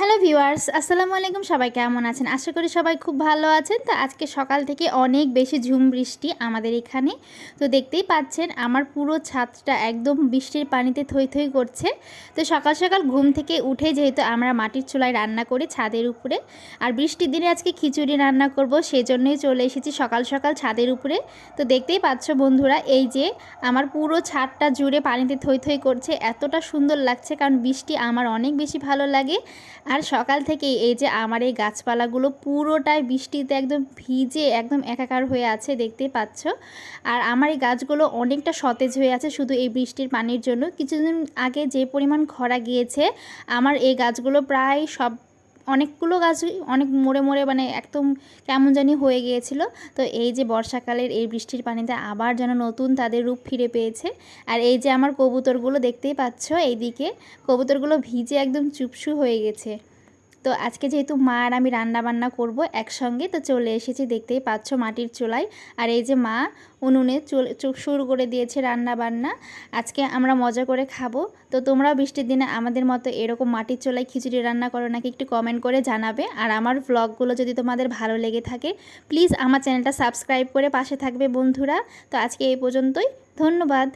Hello viewers আসসালামু আলাইকুম। সবাই কেমন আছেন? আশা করি সবাই খুব ভালো আছেন। তো আজকে সকাল থেকে অনেক বেশি ঝুম বৃষ্টি আমাদের এখানে। তো দেখতেই পাচ্ছেন, আমার পুরো ছাদটা একদম বৃষ্টির পানিতে থই থই করছে। তো সকাল সকাল ঘুম থেকে উঠে যেহেতু আমরা মাটির চুলায় রান্না করি ছাদের উপরে, আর বৃষ্টির দিনে আজকে খিচুড়ি রান্না করব, সেজন্যই চলে এসেছি সকাল সকাল ছাদের উপরে। তো দেখতেই পাচ্ছ বন্ধুরা, এই যে আমার পুরো ছাদটা জুড়ে পানিতে থই থই করছে, এতটা সুন্দর লাগছে কারণ বৃষ্টি আমার অনেক বেশি ভালো লাগে। আর সকাল থেকেই এই যে আমার এই গাছপালাগুলো পুরোটাই বৃষ্টিতে একদম ভিজে একদম একাকার হয়ে আছে দেখতে পাচ্ছ। আর আমার এই গাছগুলো অনেকটা সতেজ হয়ে আছে শুধু এই বৃষ্টির পানির জন্য। কিছুদিন আগে যে পরিমাণ খরা গিয়েছে, আমার এই গাছগুলো প্রায় সব অনেকগুলো গাছ, অনেক মোড়ে মোড়ে মানে একদম কেমন জানি হয়ে গিয়েছিল। তো এই যে বর্ষাকালের এই বৃষ্টির পানিতে আবার যেন নতুন তাদের রূপ ফিরে পেয়েছে। আর এই যে আমার কবুতরগুলো দেখতেই পাচ্ছ, এইদিকে কবুতরগুলো ভিজে একদম চুপসু হয়ে গেছে। তো আজকে যেহেতু মা আর আমি রান্না বান্না করব একসঙ্গে, তো চলে এসেছি দেখতেই পাচ্ছ মাটির চুলায়। আর এই যে মা, উনুনে শুরু করে দিয়েছে রান্না বান্না আজকে আমরা মজা করে খাব। তো তোমরাও বৃষ্টির দিনে আমাদের মতো এরকম মাটির চুলায় খিচুড়ি রান্না করো নাকি একটু কমেন্ট করে জানাবে। আর আমার ভ্লগগুলো যদি তোমাদের ভালো লেগে থাকে প্লিজ আমার চ্যানেলটা সাবস্ক্রাইব করে পাশে থাকবে বন্ধুরা। তো আজকে এই পর্যন্তই, ধন্যবাদ।